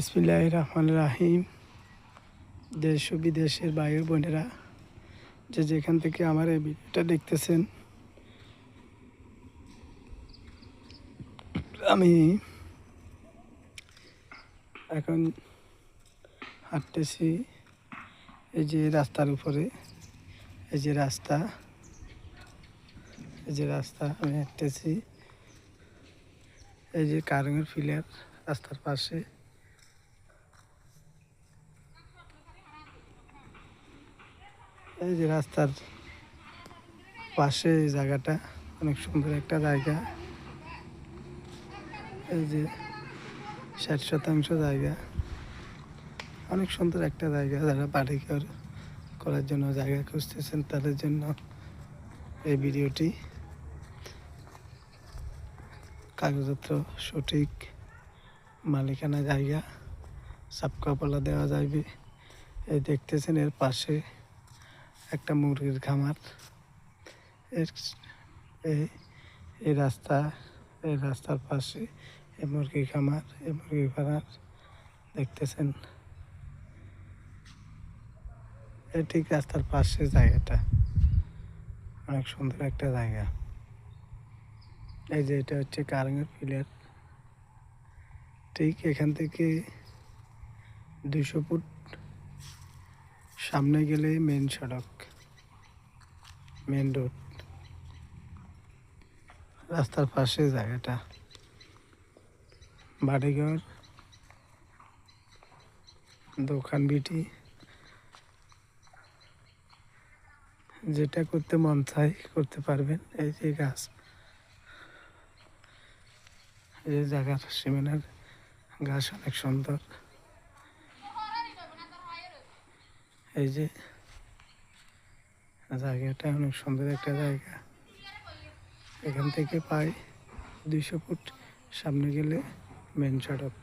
বিসমিল্লাহ রহমান রাহিম দেশ ও বিদেশের ও বোনেরা, যে যেখান থেকে আমার এই ভিডিওটা দেখতেছেন, আমি এখন হাঁটতেছি এই যে রাস্তার উপরে, এই যে রাস্তা, এই যে রাস্তা, আমি হাঁটতেছি, এই যে কারেন্টের ফিলার রাস্তার পাশে। এই যে রাস্তার পাশে এই জায়গাটা, অনেক সুন্দর একটা জায়গা। এই যে ষাট শতাংশ জায়গা। অনেক সুন্দর একটা জায়গা, যারা বাড়ি ঘর করার জন্য জায়গা খুঁজতেছেন তাদের জন্য এই ভিডিওটি। কাগজপত্র সঠিক মালিকানা জায়গা, সাপকাপলা দেওয়া যাবে। এই দেখতেছেন এর পাশে। একটা মুরগির খামার। এর এই এই রাস্তা এই রাস্তার পাশে এই মুরগি খামার এই মুরগি খামার দেখতেছেন? এই ঠিক রাস্তার পাশে জায়গাটা। অনেক সুন্দর একটা জায়গা। এই যে এটা হচ্ছে কারেঙ্গের পিলার। ঠিক এখান থেকে দুশো ফুট সামনে গেলে মেন সড়ক। মেন রোড রাস্তার পাশে জায়গাটা। বাড়িঘর, দোকান বিটি। যেটা করতে মন চাই করতে পারবেন, এই যে গাছ। এই জায়গার সীমানার গাছ অনেক সুন্দর। এই যে জায়গাটা অনেক সুন্দর একটা জায়গা। এখান থেকে পাই দুইশো ফুট সামনে গেলে মেন সড়ক।